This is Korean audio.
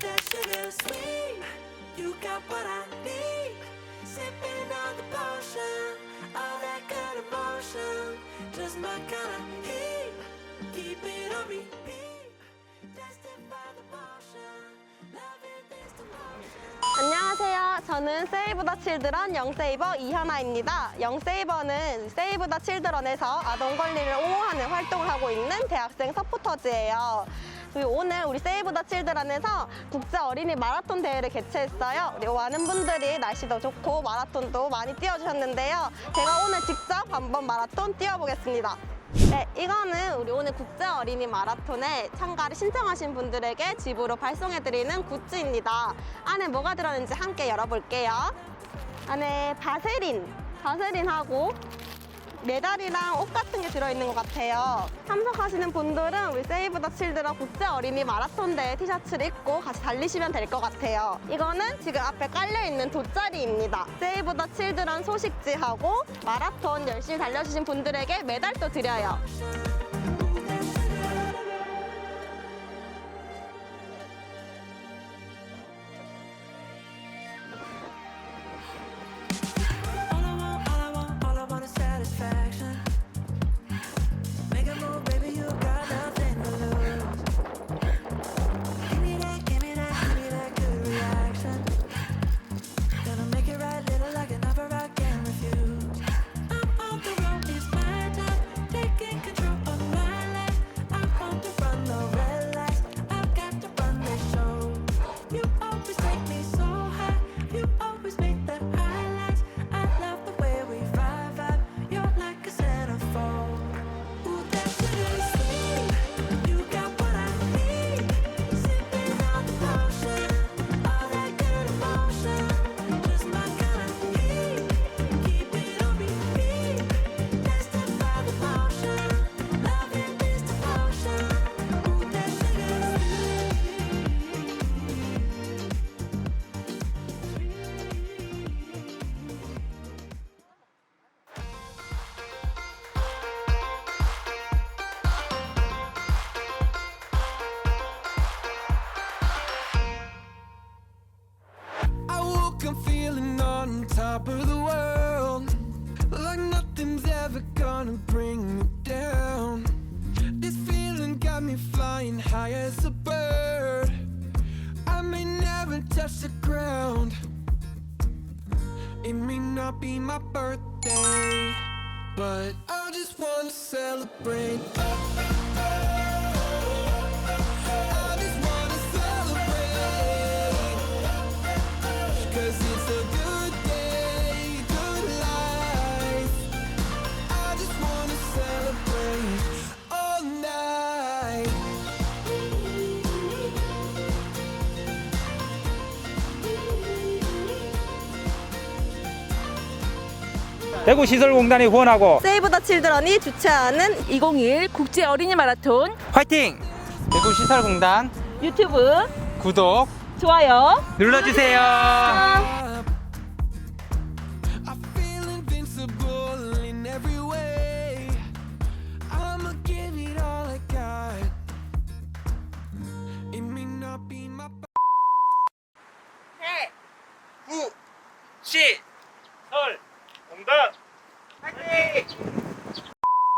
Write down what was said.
sugar sweet. You got what I need. Sipping on the potion, all that good emotion. Just my kind of heat. Keep it on repeat. Tested by the motion. Loving this devotion. 안녕하세요. 저는 세이브 더 칠드런 영세이버 이현아입니다. 영세이버는 세이브 더 칠드런에서 아동 권리를 옹호하는 활동을 하고 있는 대학생 서포터즈예요. 그리고 오늘 우리 세이브 더 칠드런에서 국제 어린이 마라톤 대회를 개최했어요. 우리 많은 분들이 날씨도 좋고 마라톤도 많이 뛰어주셨는데요. 제가 오늘 직접 한번 마라톤 뛰어보겠습니다. 네, 이거는 우리 오늘 국제 어린이 마라톤에 참가를 신청하신 분들에게 집으로 발송해드리는 굿즈입니다. 안에 뭐가 들었는지 함께 열어볼게요. 안에 바세린, 바세린하고 메달이랑 옷 같은 게 들어있는 것 같아요. 참석하시는 분들은 우리 세이브 더 칠드런 국제 어린이 마라톤 대회 티셔츠를 입고 같이 달리시면 될 것 같아요. 이거는 지금 앞에 깔려있는 돗자리입니다. 세이브 더 칠드런 소식지하고 마라톤 열심히 달려주신 분들에게 메달도 드려요. I woke up feeling on top of the world. Like nothing's ever gonna bring me down. This feeling got me flying high as a bird. I may never touch the ground. It may not be my birthday, but I just wanna celebrate. 대구시설공단이 후원하고 세이브 더 칠드런이 주최하는 2021 국제 어린이 마라톤 화이팅! 대구시설공단 유튜브 구독 좋아요 눌러주세요. I feel invincible in every way. I'ma give it all I got. It may not be my 구, 시, 설, 공단 화이팅!